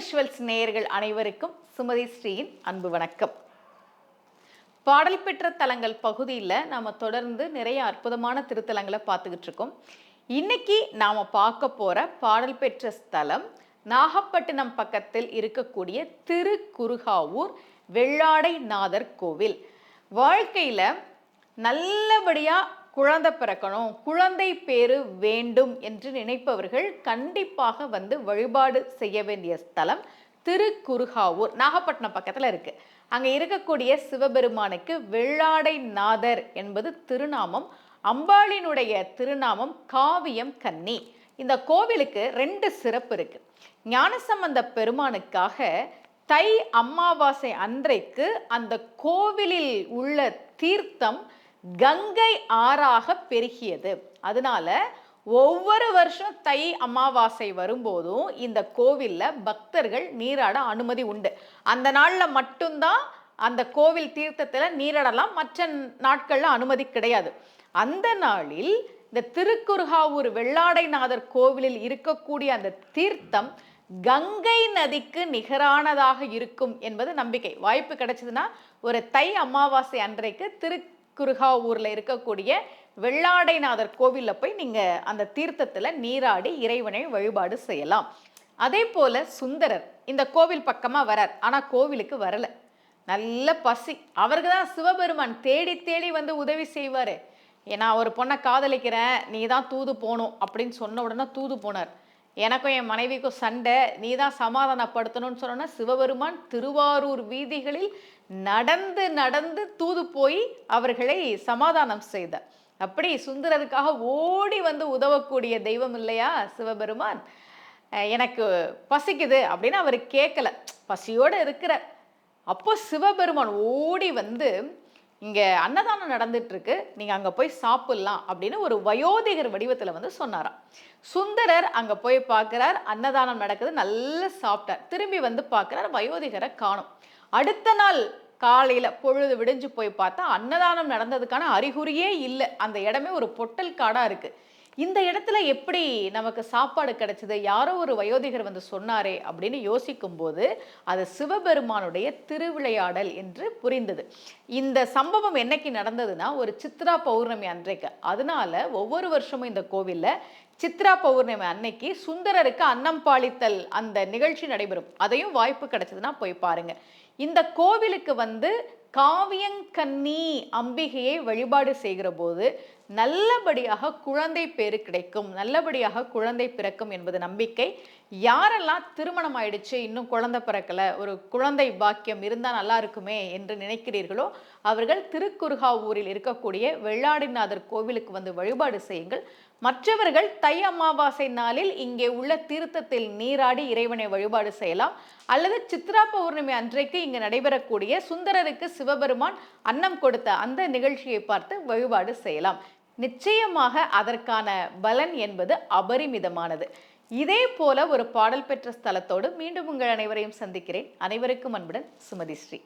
Visuals நேயர்கள் அனைவருக்கும் சுமதி ஸ்ரீயின் அன்பு வணக்கம். பாடல் பெற்ற தலங்கள் பகுதியில் நாம் தொடர்ந்து நிறைய அற்புதமான திருத்தலங்களை பார்த்துக்கிட்டு இருக்கோம். இன்னைக்கு நாம் பார்க்க போகிற பாடல் பெற்ற ஸ்தலம் நாகப்பட்டினம் பக்கத்தில் இருக்கக்கூடிய திருக்குறுகாவூர் வெள்ளாடை நாதர் கோவில். வாழ்க்கையில் நல்லபடியாக குழந்தை பிறக்கணும் குழந்தை பேரு வேண்டும் என்று நினைப்பவர்கள் கண்டிப்பாக வந்து வழிபாடு செய்ய வேண்டிய ஸ்தலம் திருக்குறுகாவூர் நாகப்பட்டினம் பக்கத்தில் இருக்கு. அங்கே இருக்கக்கூடிய சிவபெருமானுக்கு வெள்ளாடை நாதர் என்பது திருநாமம் அம்பாளினுடைய திருநாமம் காவியம் கன்னி. இந்த கோவிலுக்கு ரெண்டு சிறப்பு இருக்கு. ஞானசம்பந்த பெருமானுக்காக தை அமாவாசை அன்றைக்கு அந்த கோவிலில் உள்ள தீர்த்தம் கங்கை ஆறாக பெருகியது. அதனால ஒவ்வொரு வருஷம் தை அமாவாசை வரும்போதும் இந்த கோவிலில் பக்தர்கள் நீராட அனுமதி உண்டு. அந்த நாளில் மட்டும்தான் அந்த கோவில் தீர்த்தத்தில் நீராடலாம் மற்ற நாட்களில் அனுமதி கிடையாது. அந்த நாளில் இந்த திருக்குறுகாவூர் வெள்ளாடைநாதர் கோவிலில் இருக்கக்கூடிய அந்த தீர்த்தம் கங்கை நதிக்கு நிகரானதாக இருக்கும் என்பது நம்பிக்கை. வாய்ப்பு கிடைச்சதுன்னா ஒரு தை அமாவாசை அன்றைக்கு திரு திருக்குறுகாவூர்ல இருக்கக்கூடிய வெள்ளாடைநாதர் கோவிலில் போய் நீங்கள் அந்த தீர்த்தத்தில் நீராடி இறைவனை வழிபாடு செய்யலாம். அதே போல் சுந்தரர் இந்த கோவில் பக்கமாக வரார். ஆனால் கோவிலுக்கு வரலை. நல்ல பசி. அவருக்கு தான் சிவபெருமான் தேடி தேடி வந்து உதவி செய்வார். ஏன்னா ஒரு பொண்ணை காதலிக்கிறேன். நீ தான் தூது போகணும். அப்படின்னு சொன்ன உடனே தூது போனார். எனக்கும் என் மனைவிக்கும் சண்டை. நீ தான் சமாதானப்படுத்தணும்னு சொன்னோன்னா சிவபெருமான் திருவாரூர் வீதிகளில் நடந்து நடந்து தூது போய் அவர்களை சமாதானம் செய்தார். அப்படி சுந்தரருக்காக ஓடி வந்து உதவக்கூடிய தெய்வம் இல்லையா சிவபெருமான்? எனக்கு பசிக்குது அப்படின்னு அவர் கேட்கல. பசியோடு இருக்கிறார். அப்போ சிவபெருமான் ஓடி வந்து இங்கே அன்னதானம் நடந்துட்டுருக்கு. நீங்கள் அங்கே போய் சாப்பிட்லாம் அப்படின்னு ஒரு வயோதிகர் வடிவத்தில் வந்து சொன்னாராம். சுந்தரர் அங்கே போய் பார்க்குறார். அன்னதானம் நடக்குது. நல்லா சாப்பிட்டார். திரும்பி வந்து பார்க்குறார். வயோதிகரை காணும். அடுத்த நாள் காலையில் பொழுது விடிஞ்சு போய் பார்த்தா அன்னதானம் நடந்ததுக்கான அறிகுறியே இல்லை. அந்த இடமே ஒரு பொட்டல் காடாக இருக்குது இந்த இடத்துல எப்படி நமக்கு சாப்பாடு கிடைச்சது? யாரோ ஒரு வயோதிகர் வந்து சொன்னாரே அப்படின்னு யோசிக்கும்போது அது சிவபெருமானுடைய திருவிளையாடல் என்று புரிந்தது. இந்த சம்பவம் என்னைக்கு நடந்ததுன்னா ஒரு சித்ரா பௌர்ணமி அன்றைக்கு. அதனால ஒவ்வொரு வருஷமும் இந்த கோவில்ல சித்ரா பௌர்ணமி அன்னைக்கு சுந்தரருக்கு அன்னம் பாலித்தல் அந்த நிகழ்ச்சி நடைபெறும். அதையும் வாய்ப்பு கிடைச்சதுன்னா போய் பாருங்க. இந்த கோவிலுக்கு வந்து காவியங்கன்னி அம்பிகையை வழிபாடு செய்கிற போது நல்லபடியாக குழந்தை பேரு கிடைக்கும். நல்லபடியாக குழந்தை பிறக்கும் என்பது நம்பிக்கை. யாரெல்லாம் திருமணம் ஆயிடுச்சு இன்னும் குழந்தை பிறக்கல ஒரு குழந்தை பாக்கியம் இருந்தால் நல்லா இருக்குமே என்று நினைக்கிறீர்களோ அவர்கள் திருக்குறுகாவூரில் இருக்கக்கூடிய வெள்ளாடிநாதர் கோவிலுக்கு வந்து வழிபாடு செய்யுங்கள். மற்றவர்கள் தை அமாவாசை நாளில் இங்கே உள்ள தீர்த்தத்தில் நீராடி இறைவனை வழிபாடு செய்யலாம். அல்லது சித்ரா பௌர்ணமி அன்றைக்கு இங்கு நடைபெறக்கூடிய சுந்தரருக்கு சிவபெருமான் அன்னம் கொடுத்த அந்த நிகழ்ச்சியை பார்த்து வழிபாடு செய்யலாம். நிச்சயமாக அதற்கான பலன் என்பது அபரிமிதமானது. இதே போல ஒரு பாடல் பெற்ற ஸ்தலத்தோடு மீண்டும் உங்கள் அனைவரையும் சந்திக்கிறேன். அனைவருக்கும் அன்புடன் சுமதி ஸ்ரீ.